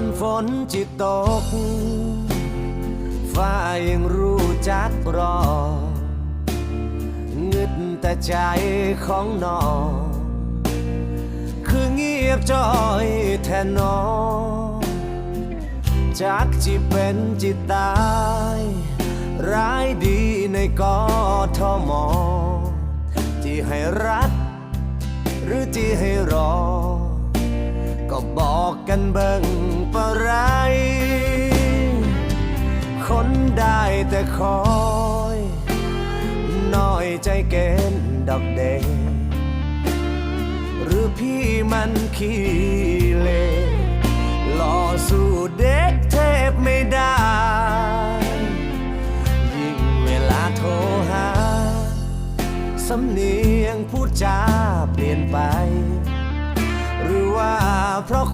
นฝนจิตก ฟ้ายังรู้จักรอเงึดแต่ใจของน้อง คือเงียบจอยแทนน้องจักจิเป็นจิตตาย ร้ายดีในกอทมอที่ให้รัก หรือที่ให้รอ บอกกันเบิ่งปะไร คนได้แต่คอยน้อยใจเกณฑ์ดอกเดหรือพี่มันขี้เลหล่อสู้เด็กเทพไม่ได้ ยิ่งเวลาโทรหา สำเนียงพูดจาเปลี่ยนไปหรือว่า เพราะ